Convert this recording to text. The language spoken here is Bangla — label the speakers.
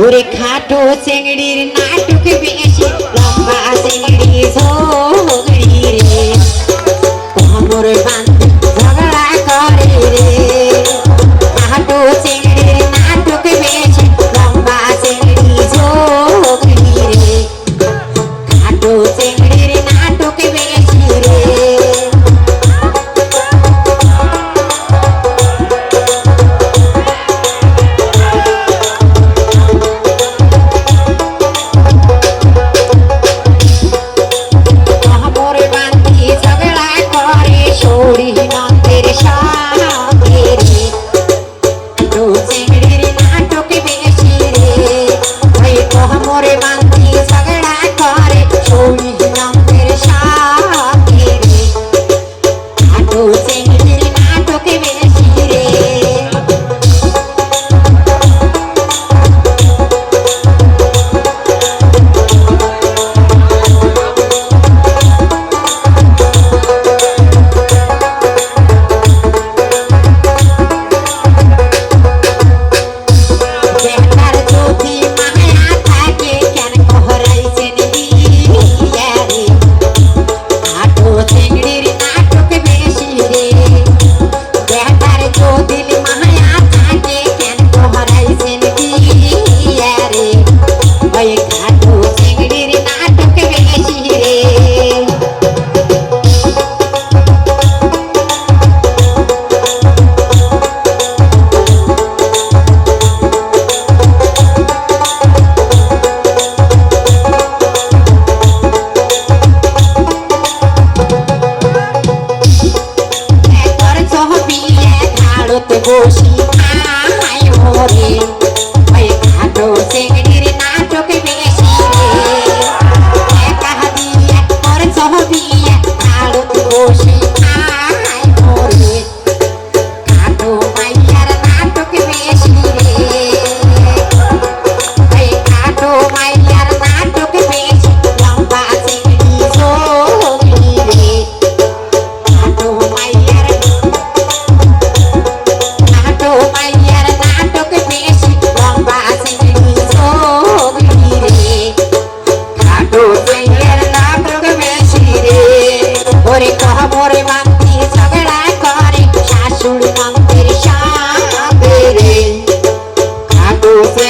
Speaker 1: ওরে খাটো চেংড়ির নাটুক বেশি লম্বা চেংড়ি ঝোগড়ি রে। কোমর বান ভারত বসি
Speaker 2: foi